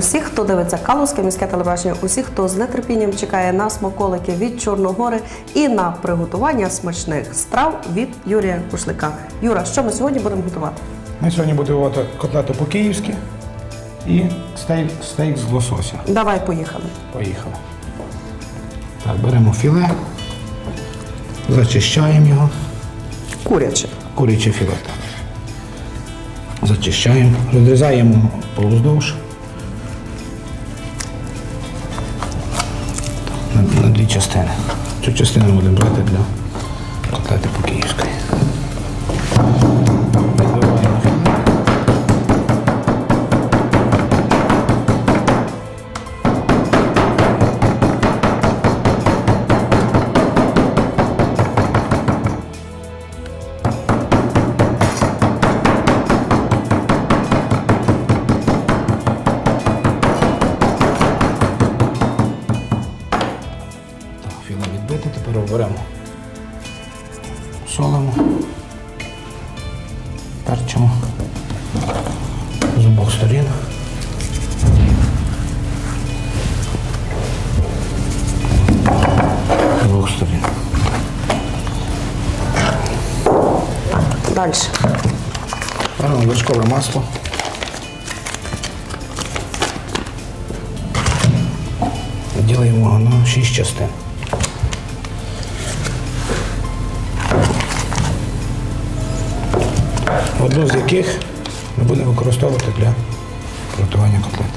Усіх, хто дивиться Калузьке міське телебачення, усіх, хто з нетерпінням чекає на смаколики від Чорногори і на приготування смачних страв від Юрія Кушлика. Юра, що ми сьогодні будемо готувати? Ми сьогодні будемо готувати котлету по-київськи і стейк, стейк з лосося. Давай поїхали. Поїхали. Так, беремо філе, зачищаємо його. Куряче. Куряче філе. Зачищаємо, розрізаємо повздовж. Цю частину будемо брати для котлети по-київської. Відбиваємо Філе відбите, тепер оберемо. Солимо. Перчимо. З обох сторін. З обох сторін. Далі. Беремо вершкове масло. Ділимо його на 6 частин. Одну з яких ми будемо використовувати для приготування котлет.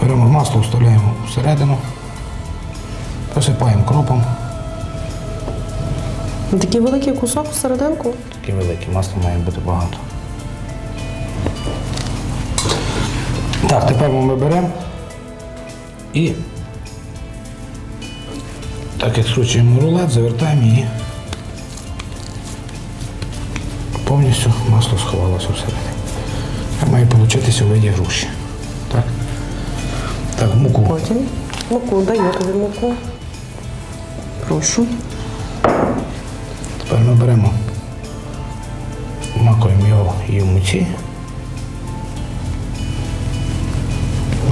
Беремо масло, вставляємо всередину, посипаємо кропом. Такий великий кусок всерединку. Такі великі, масла має бути багато. Так, тепер ми беремо і так як скручуємо рулет, завертаємо її. Повністю масло сховалося всередині. Має получитися у груші. Так? Так, муку. Потім муку, даю тобі муку. Прошу. Тепер ми беремо, макуємо його і в муці.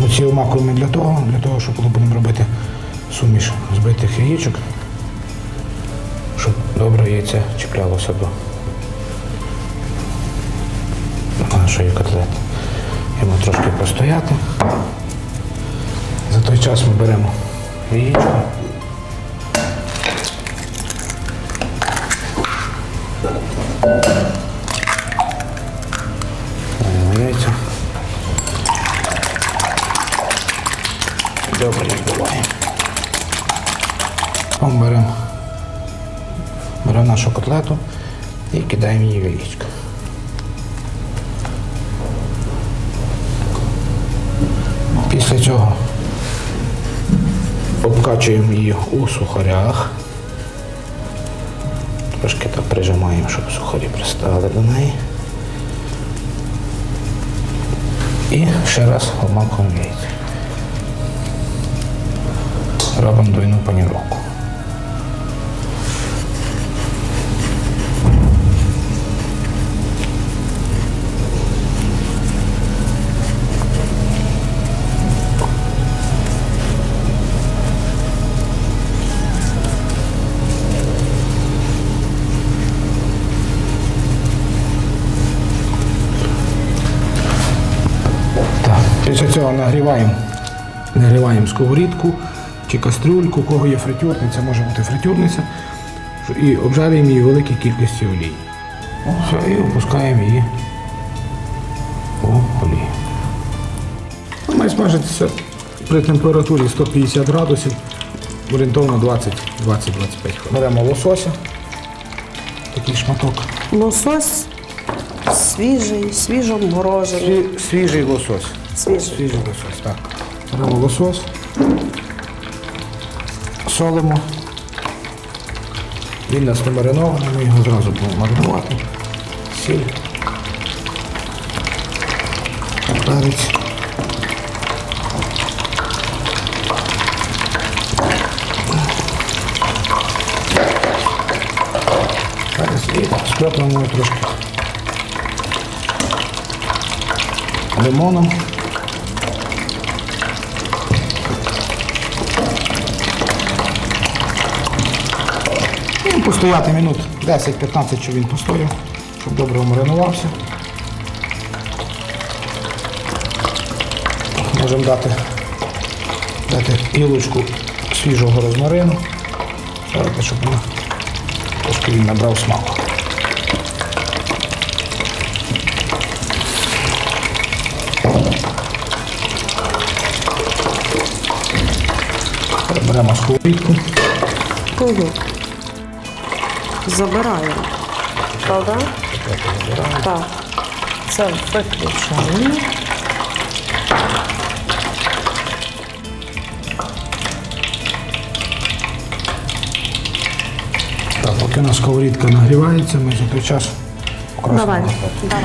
Муці вмакуємо для того, для того, щоб коли будемо робити суміш збитих яєчок, щоб добре яйце чіплялося до нашої котлети. Йому трошки постояти. За той час ми беремо яєчко. Яйця. Добре беремо, беремо нашу котлету і кидаємо її в яєчко. Цього обкачуємо її у сухарях. Трошки так прижимаємо, щоб сухарі пристали до неї. І ще раз обмакуємо яйця. Робимо двойну паніровку. Після цього нагріваємо, нагріваємо сковорідку чи кастрюльку, у кого є фритюрниця, може бути фритюрниця. І обжарюємо її великій кількості олії. Все, і опускаємо її у олію. Вона Має смажитися при температурі 150 градусів, орієнтовно 20-25 хвилин. Беремо лосося, такий шматок. Лосось свіжий, свіжо морожений. Свіжий лосось. Свіжий. Свіжий лосось, так. Беремо лосось. Солимо. Він нас не маринований, ми його зразу будемо маринувати. Сіль. Перець. Скрапимо трошки лимоном. Постояти минут 10-15, щоб він постояв, щоб добре маринувався. Можемо дати, дати гілочку свіжого розмарину, Ставити, щоб вона трошки він набрав смаку. Беремо сковорідку. Угу. Забираємо. Правда? Так. Це виключаємо. Так, поки у нас сковорідка нагрівається, ми за той час. Давай. Давай.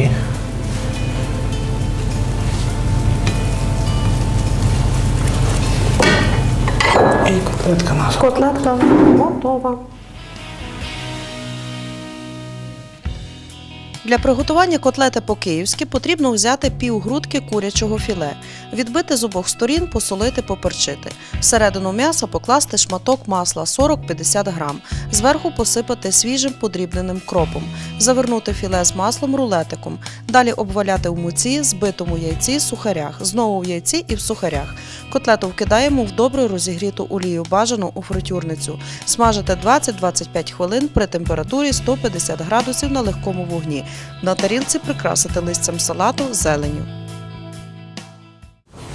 і і котлетка наша. Котлетка готова. Для приготування котлети по-київськи потрібно взяти пів грудки курячого філе, відбити з обох сторін, посолити, поперчити. Всередину м'яса покласти шматок масла 40-50 грам, зверху посипати свіжим подрібненим кропом, завернути філе з маслом рулетиком, далі обваляти в муці, збитому яйці, сухарях, знову в яйці і в сухарях. Котлету вкидаємо в добре розігріту олію, бажану у фритюрницю. Смажити 20-25 хвилин при температурі 150 градусів на легкому вогні. На тарілці прикрасити листям салату зеленю.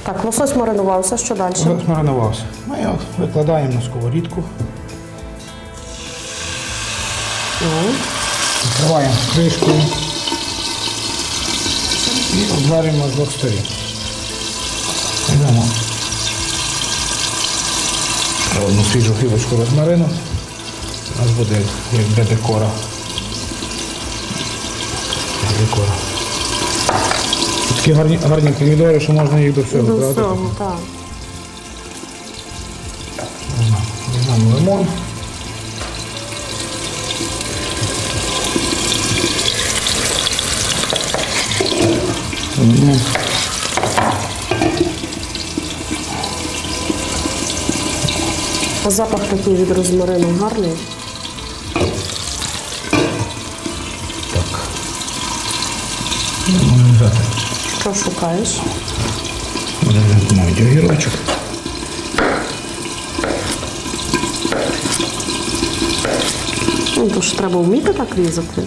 Так, лосось маринувався. Що далі? Змаринувався. Ми його викладаємо на сковорідку. Відкриваємо кришкою і обжарюємо з двох сторін. Йдемо одну свіжу хлібочку розмарину. У нас буде як для декора. Декора. Такі гарні, гарні помідори, що можна їх до всього До додати. всього, так. Візьмемо лимон. Лимон. Запах такий від розмарину гарний. Так. Можемо взяти. Що шукаєш? Навіть огірочок. Ну, то ж треба вміти так різати.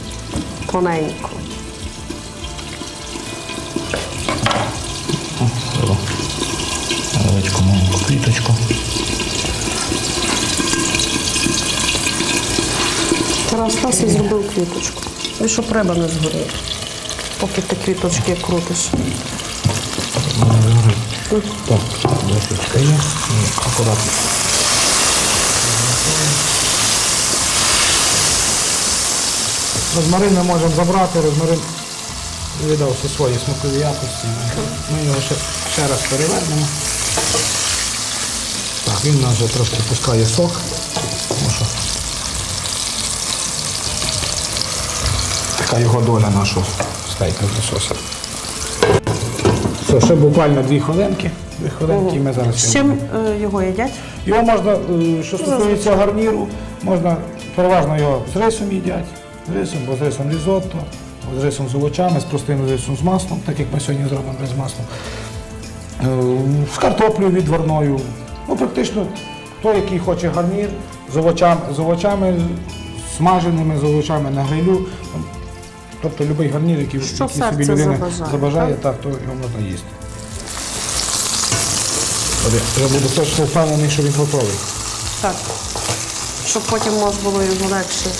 Тоненько. Невеличку маленьку квіточку. Тарас Стас і зробив квіточку. І щоб риба не згоріла, поки ти квіточки крутиш. Так, досить. І акуратно. Розмарин ми можемо забрати, розмарин видав всі свої смакові якості. Ми його ще, ще раз перевернемо. Так, він у нас вже трошки пускає сок. Що така його доля нашого стейка з лосося. Все, ще буквально дві хвилинки. Дві хвилинки і ми зараз З чим е, його їдять? його можна, е, що стосується гарніру, можна переважно його з рисом їдять, з рисом, бо з рисом різотто, або з рисом з овочами, з простим рисом з маслом, так як ми сьогодні зробимо без масла. Е, З картоплею відварною. Ну, практично той, який хоче гарнір, з овочами, з овочами смаженими, з овочами на грилю. Тобто будь-який гарнір, який, Що який собі серце людина забажає, забажає, так, то його можна їсти. От Я буду точно впевнений, що він готовий. Так. щоб потім можна було його легше.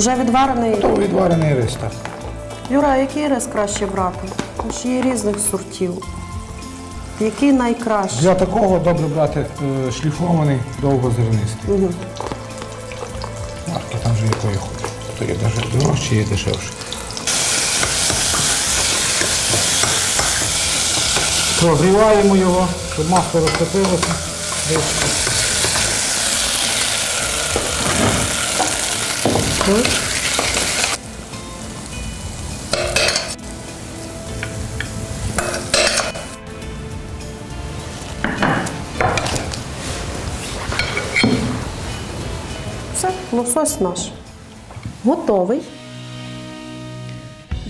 Уже відварений. То відварений рис, так. Юра, який рис краще брати? Що є різних сортів. Який найкращий? Для такого добре брати е, шліфований, довгозернистий. Угу. Марки там же якої хочеш. То є навіть дорожче, є дешевше. Прогріваємо його, щоб масло розтопилося. Десь. Все, лосось наш. Готовий.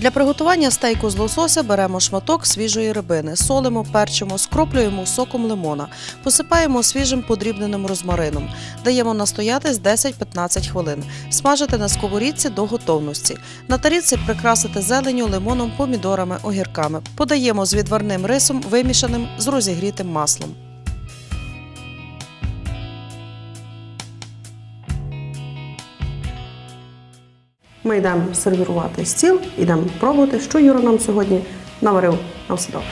Для приготування стейку з лосося беремо шматок свіжої рибини, солимо, перчимо, скроплюємо соком лимона, посипаємо свіжим подрібненим розмарином, даємо настоятись 10-15 хвилин, смажити на сковорідці до готовності. На тарілці прикрасити зеленю, лимоном, помідорами, огірками. Подаємо з відварним рисом, вимішаним з розігрітим маслом. Ми йдемо сервірувати стіл, йдемо пробувати, що Юра нам сьогодні наварив. На все добре.